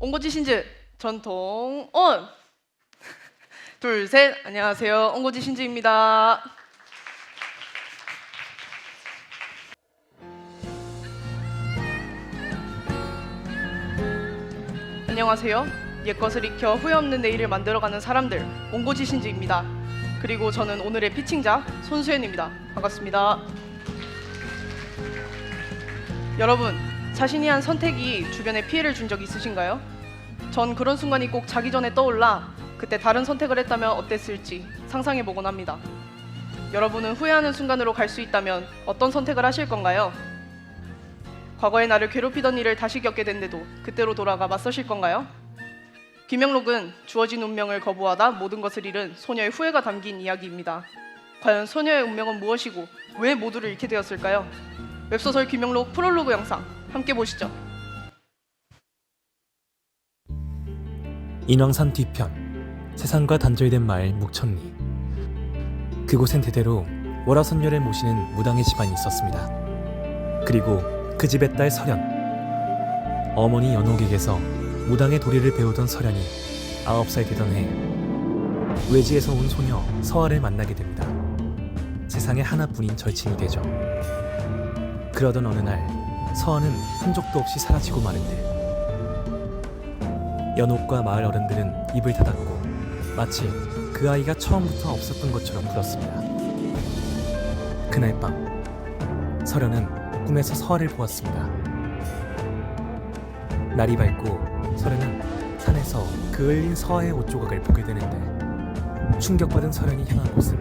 옹고지 신즈 전통 온! 둘, 셋! 안녕하세요. 옹고지 신즈입니다. 안녕하세요. 옛것을 익혀 후회 없는 내일을 만들어가는 사람들, 옹고지 신즈입니다. 그리고 저는 오늘의 피칭자 손수연입니다. 반갑습니다. 여러분, 자신이 한 선택이 주변에 피해를 준 적 있으신가요? 전 그런 순간이 꼭 자기 전에 떠올라 그때 다른 선택을 했다면 어땠을지 상상해 보곤 합니다. 여러분은 후회하는 순간으로 갈 수 있다면 어떤 선택을 하실 건가요? 과거의 나를 괴롭히던 일을 다시 겪게 된데도 그때로 돌아가 맞서실 건가요? 김영록은 주어진 운명을 거부하다 모든 것을 잃은 소녀의 후회가 담긴 이야기입니다. 과연 소녀의 운명은 무엇이고 왜 모두를 잃게 되었을까요? 웹소설 김영록 프롤로그 영상 함께 보시죠. 인왕산 뒤편 세상과 단절된 마을 묵천리 그곳엔 대대로 월화선녀를 모시는 무당의 집안이 있었습니다. 그리고 그 집의 딸 설현 어머니 연옥에게서 무당의 도리를 배우던 설현이 아홉 살 되던 해 외지에서 온 소녀 서아를 만나게 됩니다. 세상에 하나뿐인 절친이 되죠. 그러던 어느 날 서아는 흔적도 없이 사라지고 마는데 연옥과 마을 어른들은 입을 닫았고 마치 그 아이가 처음부터 없었던 것처럼 굴었습니다. 그날 밤 설현은 꿈에서 서아를 보았습니다. 날이 밝고 설현은 산에서 그을린 서아의 옷 조각을 보게 되는데 충격받은 설현이 향한 곳은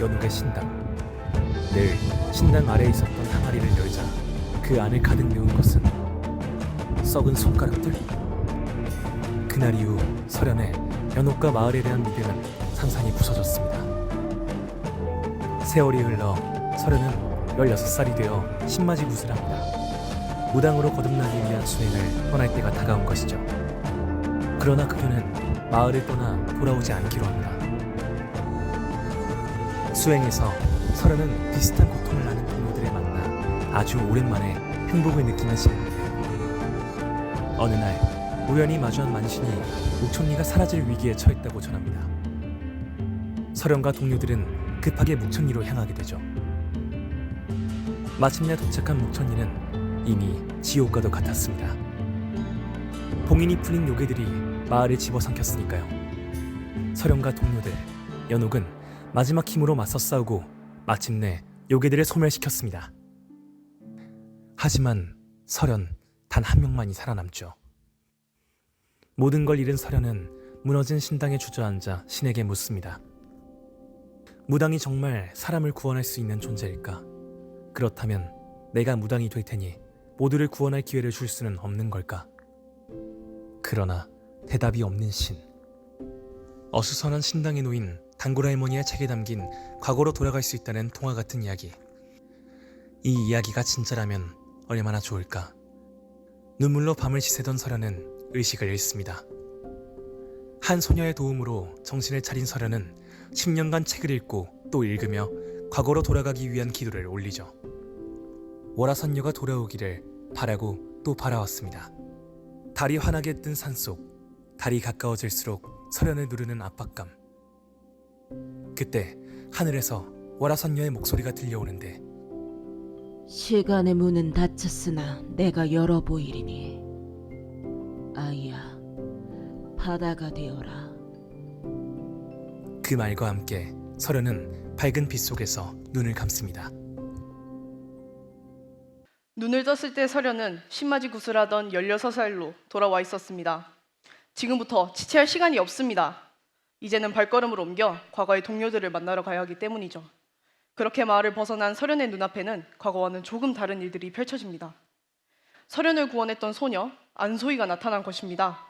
연옥의 신당. 늘 신당 아래에 있었던 항아리를 열자 그 안을 가득 메운 것은 썩은 손가락들. 그날 이후 설현의 연옥과 마을에 대한 믿음은 산산이 부서졌습니다. 세월이 흘러 설현은 16살이 되어 신마지 굿을 합니다. 무당으로 거듭나기 위한 수행을 떠날 때가 다가온 것이죠. 그러나 그녀는 마을을 떠나 돌아오지 않기로 합니다. 수행에서 설현은 비슷한 아주 오랜만에 행복을 시간인데 어느 날 우연히 마주한 만신이 묵천리가 사라질 위기에 처했다고 전합니다. 설현과 동료들은 급하게 묵천리로 향하게 되죠. 마침내 도착한 묵천리는 이미 지옥과도 같았습니다. 봉인이 풀린 요괴들이 마을을 집어삼켰으니까요. 설현과 동료들, 연옥은 마지막 힘으로 맞서 싸우고 마침내 요괴들을 소멸시켰습니다. 하지만 설현 단 한 명만이 살아남죠. 모든 걸 잃은 설현은 무너진 신당에 주저앉아 신에게 묻습니다. 무당이 정말 사람을 구원할 수 있는 존재일까? 그렇다면 내가 무당이 될 테니 모두를 구원할 기회를 줄 수는 없는 걸까? 그러나 대답이 없는 신. 어수선한 신당에 놓인 단골 할머니의 책에 담긴 과거로 돌아갈 수 있다는 통화 같은 이야기. 이 이야기가 진짜라면 얼마나 좋을까? 눈물로 밤을 지새던 설현은 의식을 잃습니다. 한 소녀의 도움으로 정신을 차린 설현은 10년간 책을 읽고 또 읽으며 과거로 돌아가기 위한 기도를 올리죠. 월화선녀가 돌아오기를 바라고 또 바라왔습니다. 달이 환하게 뜬 산속, 달이 가까워질수록 설현을 누르는 압박감. 그때 하늘에서 월화선녀의 목소리가 들려오는데 시간의 문은 닫혔으나 내가 열어 보이리니 아이야 바다가 되어라 그 말과 함께 설현은 밝은 빛 속에서 눈을 감습니다. 눈을 떴을 때 설현은 신마지 구슬하던 16살로 돌아와 있었습니다. 지금부터 지체할 시간이 없습니다. 이제는 발걸음을 옮겨 과거의 동료들을 만나러 가야 하기 때문이죠. 그렇게 마을을 벗어난 설현의 눈앞에는 과거와는 조금 다른 일들이 펼쳐집니다. 설현을 구원했던 소녀 안소희가 나타난 것입니다.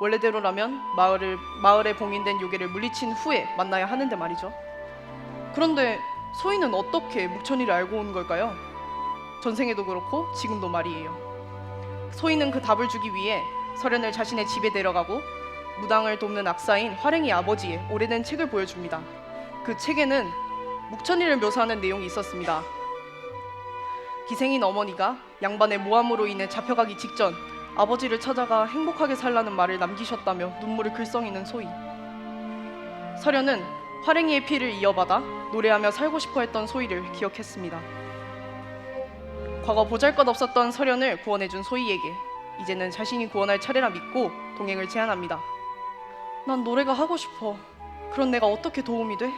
원래대로라면 마을을 마을에 봉인된 요괴를 물리친 후에 만나야 하는데 말이죠. 그런데 소희는 어떻게 묵천이를 알고 온 걸까요? 전생에도 그렇고 지금도 말이에요. 소희는 그 답을 주기 위해 설현을 자신의 집에 데려가고 무당을 돕는 악사인 화랭이 아버지의 오래된 책을 보여줍니다. 그 책에는 묵천이를 묘사하는 내용이 있었습니다. 기생인 어머니가 양반의 모함으로 인해 잡혀가기 직전 아버지를 찾아가 행복하게 살라는 말을 남기셨다며 눈물을 글썽이는 소희. 서련은 활행이의 피를 이어받아 노래하며 살고 싶어 했던 소희를 기억했습니다. 과거 보잘것없었던 서련을 구원해준 소희에게 이제는 자신이 구원할 차례라 믿고 동행을 제안합니다. 난 노래가 하고 싶어. 그런 내가 어떻게 도움이 돼?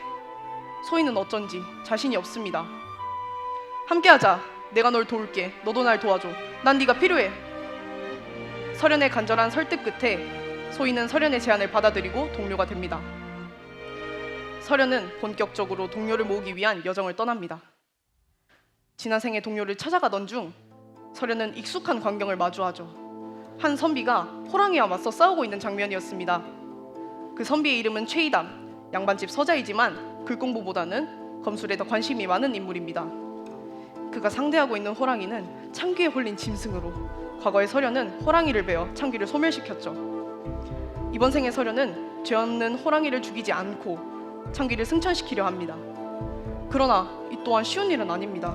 소희는 어쩐지 자신이 없습니다. 함께하자. 내가 널 도울게. 너도 날 도와줘. 난 네가 필요해. 서련의 간절한 설득 끝에 소희는 서련의 제안을 받아들이고 동료가 됩니다. 서련은 본격적으로 동료를 모으기 위한 여정을 떠납니다. 지난 생의 동료를 찾아가던 중 서련은 익숙한 광경을 마주하죠. 한 선비가 호랑이와 맞서 싸우고 있는 장면이었습니다. 그 선비의 이름은 최이담, 양반집 서자이지만 글 공부보다는 검술에 더 관심이 많은 인물입니다. 그가 상대하고 있는 호랑이는 창귀에 홀린 짐승으로 과거의 서련은 호랑이를 베어 창귀를 소멸시켰죠. 이번 생의 서련은 죄 없는 호랑이를 죽이지 않고 창귀를 승천시키려 합니다. 그러나 이 또한 쉬운 일은 아닙니다.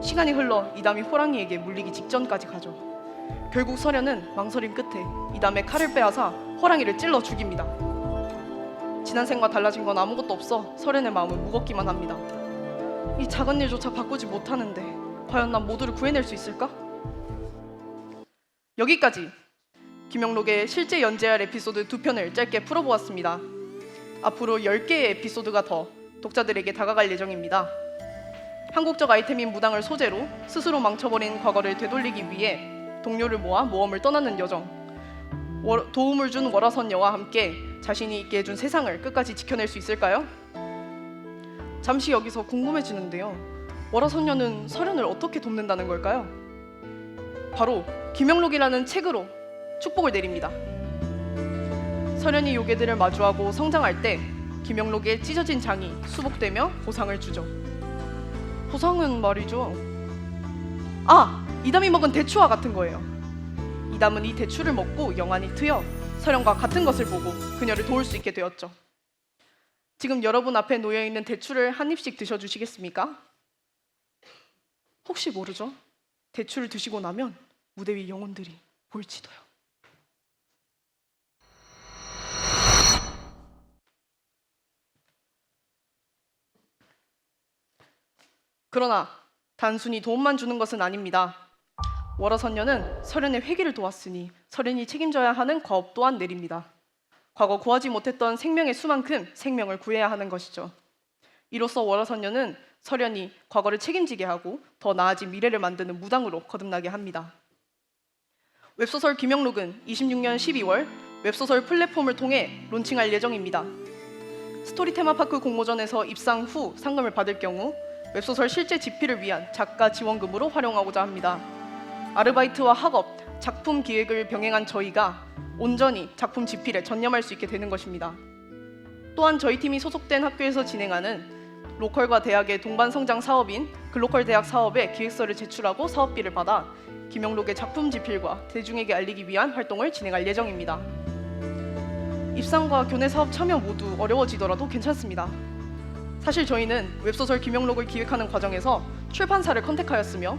시간이 흘러 이담이 호랑이에게 물리기 직전까지 가죠. 결국 서련은 망설임 끝에 이담의 칼을 빼앗아 호랑이를 찔러 죽입니다. 지난 생과 달라진 건 아무것도 없어 서련의 마음은 무겁기만 합니다. 이 작은 일조차 바꾸지 못하는데 과연 난 모두를 구해낼 수 있을까? 여기까지 김영록의 실제 연재할 에피소드 두 편을 짧게 풀어보았습니다. 앞으로 10개의 에피소드가 더 독자들에게 다가갈 예정입니다. 한국적 아이템인 무당을 소재로 스스로 망쳐버린 과거를 되돌리기 위해 동료를 모아 모험을 떠나는 여정. 월- 도움을 준 월화선녀와 함께 자신이 있게 해준 세상을 끝까지 지켜낼 수 있을까요? 잠시 여기서 궁금해지는데요. 월화선녀는 서련을 어떻게 돕는다는 걸까요? 바로 김영록이라는 책으로 축복을 내립니다. 서련이 요괴들을 마주하고 성장할 때 김영록의 찢어진 장이 수복되며 보상을 주죠. 보상은 말이죠. 아, 이담이 먹은 대추와 같은 거예요. 이담은 이 대추를 먹고 영안이 트여 서련과 같은 것을 보고 그녀를 도울 수 있게 되었죠. 지금 여러분 앞에 놓여 있는 대추를 한 입씩 드셔 주시겠습니까? 혹시 모르죠? 대추를 드시고 나면 무대 위 영혼들이 보일지도요. 그러나 단순히 도움만 주는 것은 아닙니다. 월화선녀는 서련의 회개를 도왔으니 서련이 책임져야 하는 과업 또한 내립니다. 과거 구하지 못했던 생명의 수만큼 생명을 구해야 하는 것이죠. 이로써 월화선녀는 서련이 과거를 책임지게 하고 더 나아진 미래를 만드는 무당으로 거듭나게 합니다. 웹소설 김영록은 26년 12월 웹소설 플랫폼을 통해 론칭할 예정입니다. 스토리 테마파크 공모전에서 입상 후 상금을 받을 경우 웹소설 실제 집필을 위한 작가 지원금으로 활용하고자 합니다. 아르바이트와 학업, 작품 기획을 병행한 저희가 온전히 작품 집필에 전념할 수 있게 되는 것입니다. 또한 저희 팀이 소속된 학교에서 진행하는 로컬과 대학의 동반 성장 사업인 글로컬 대학 사업에 기획서를 제출하고 사업비를 받아 김영록의 작품 집필과 대중에게 알리기 위한 활동을 진행할 예정입니다. 입상과 교내 사업 참여 모두 어려워지더라도 괜찮습니다. 사실 저희는 웹소설 김영록을 기획하는 과정에서 출판사를 컨택하였으며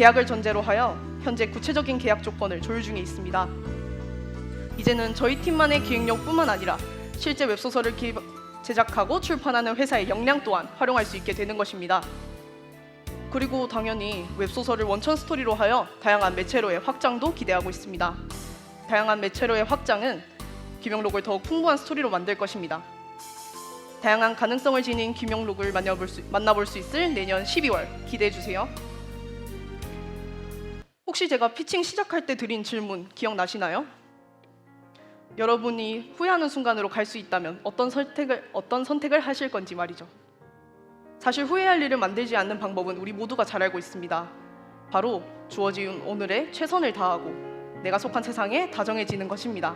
계약을 전제로 하여 현재 구체적인 계약 조건을 조율 중에 있습니다. 이제는 저희 팀만의 기획력뿐만 아니라 실제 웹소설을 기- 제작하고 출판하는 회사의 역량 또한 활용할 수 있게 되는 것입니다. 그리고 당연히 웹소설을 원천 스토리로 하여 다양한 매체로의 확장도 기대하고 있습니다. 다양한 매체로의 확장은 김영록을 더욱 풍부한 스토리로 만들 것입니다. 다양한 가능성을 지닌 김영록을 만나볼 수, 만나볼 수 있을 내년 12월 기대해 주세요. 혹시 제가 피칭 시작할 때 드린 질문 기억나시나요? 여러분이 후회하는 순간으로 갈 수 있다면 어떤 선택을 어떤 선택을 하실 건지 말이죠. 사실 후회할 일을 만들지 않는 방법은 우리 모두가 잘 알고 있습니다. 바로 주어진 오늘의 최선을 다하고 내가 속한 세상에 다정해지는 것입니다.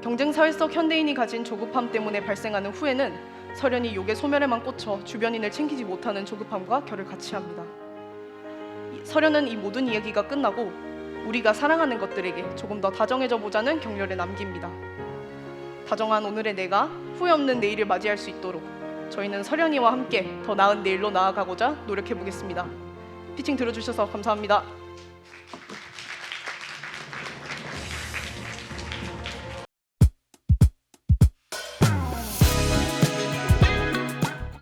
경쟁 사회 속 현대인이 가진 조급함 때문에 발생하는 후회는 서련이 욕의 소멸에만 꽂혀 주변인을 챙기지 못하는 조급함과 결을 같이 합니다. 이- 서련은 이 모든 이야기가 끝나고 우리가 사랑하는 것들에게 조금 더 다정해져 보자는 격려를 남깁니다. 다정한 오늘의 내가 후회 없는 내일을 맞이할 수 있도록 저희는 서련이와 함께 더 나은 내일로 나아가고자 노력해 보겠습니다. 피칭 들어주셔서 감사합니다.